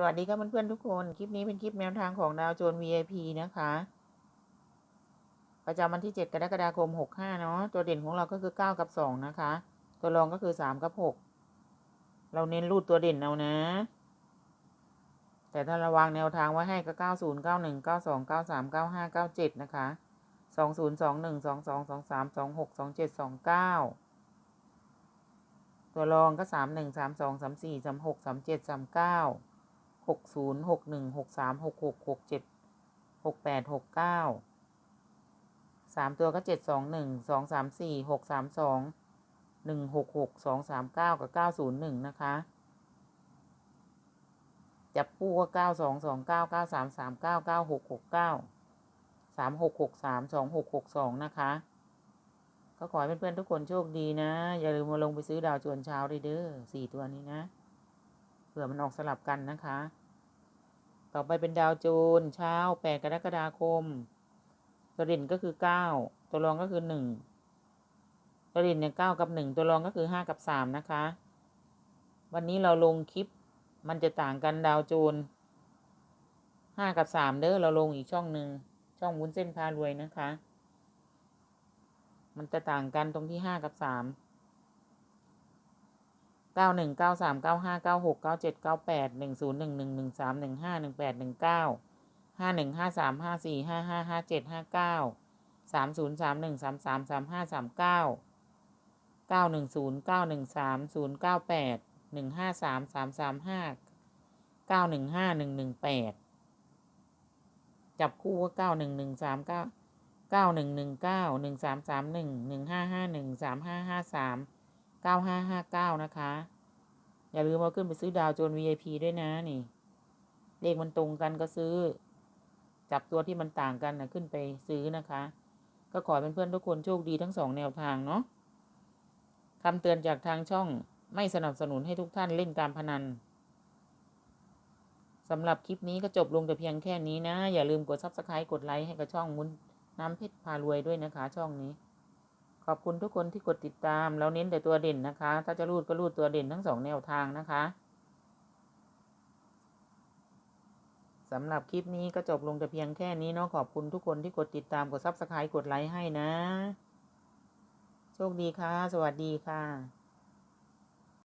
สวัสดีครับเพื่อนๆทุกคน คลิปนี้เป็นคลิปแนวทางของดาวโจน VIP นะคะ ประจำวันที่ 7 กรกฎาคม 65 เนาะ ตัวเด่นของเราก็คือ 9 กับ 2 นะคะ ตัวรองก็คือ 3 กับ 6 เราเน้นรูดตัวเด่นเอานะ แต่ถ้าระวางแนวทางไว้ให้ก็ 90 91 92 93 95 97 นะคะ 20 21 22 23 26 27 29 ตัวรองก็ 31 32 34 36 37 39 หกศูนย์หกหนึ่งหกสามหกหกหกเจ็ดหกแปดหกเก้าสามตัวก็เจ็ดสองหนึ่งสองสามสี่หกสามสองหนึ่งหกหกสองสามเก้ากับเก้าศูนย์หนึ่งนะคะ จับคู่ก็เก้าสองสองเก้าเก้าสามสามเก้าเก้าหกหกเก้าสามหกหกสามสองหกหกสองนะคะ ก็ขอให้เพื่อนๆทุกคนโชคดีนะ อย่าลืมมาลงไปซื้อดาวจวนเช้าด้เด้อสี่ตัวนี้นะ ผื่อมันออกสลับกันนะคะ ต่อไปเป็นดาวโจนเช้าแปดกรกฎาคมตัวเด่นก็คือเก้าตัวรองก็คือหนึ่งตัวเด่นเนี่ยเก้ากับหนึ่งตัวรองก็คือห้ากับสามนะคะ วันนี้เราลงคลิปมันจะต่างกันดาวโจนห้ากับสามเด้อเราลงอีกช่องหนึ่งช่องวุ้นเส้นพารวยนะคะ มันจะต่างกันตรงที่ห้ากับสาม เก้าหนึ่งเก้าสามเก้าห้าเก้าหกเก้าเจ็ดเก้าแปดหนึ่งศูนย์หนึ่งหนึ่งหนึ่งสามหนึ่งห้าหนึ่งแปดหนึ่งเก้าห้าหนึ่งห้าสามห้าสี่ห้าห้าห้าเจ็ดห้าเก้าสามศูนย์สามหนึ่งสามสามสามห้าสามเก้าเก้าหนึ่งศูนย์เก้าหนึ่งสามศูนย์เก้าแปดหนึ่งห้าสามสามสามห้าเก้าหนึ่งห้าหนึ่งหนึ่งแปดจับคู่ก็เก้าหนึ่งหนึ่งสามเก้าเก้าหนึ่งหนึ่งเก้าหนึ่งสามสามหนึ่งหนึ่งห้าห้าหนึ่งสามห้าห้าสาม เก้าห้าห้าเก้านะคะ อย่าลืมเอาขึ้นไปซื้อดาวโจน VIP ด้วยนะนี่ เลขมันตรงกันก็ซื้อ จับตัวที่มันต่างกันนะขึ้นไปซื้อนะคะ ก็ขอเป็นเพื่อนทุกคนโชคดีทั้งสองแนวทางเนาะคำเตือนจากทางช่องไม่สนับสนุนให้ทุกท่านเล่นการพนันสำหรับคลิปนี้ก็จบลงแต่เพียงแค่นี้นะ อย่าลืมกด subscribe กดไลค์ให้กับช่องมุนน้ำเพชรพารวยด้วยนะคะ ช่องนี้ ขอบคุณทุกคนที่กดติดตาม เราเน้นแต่ตัวเด่นนะคะ ถ้าจะรูดก็รูดตัวเด่นทั้งสองแนวทางนะคะสำหรับคลิปนี้ก็จบลงแต่เพียงแค่นี้เนาะขอบคุณทุกคนที่กดติดตามกดซับสไครต์กดไลค์ให้นะ โชคดีค่ะ สวัสดีค่ะ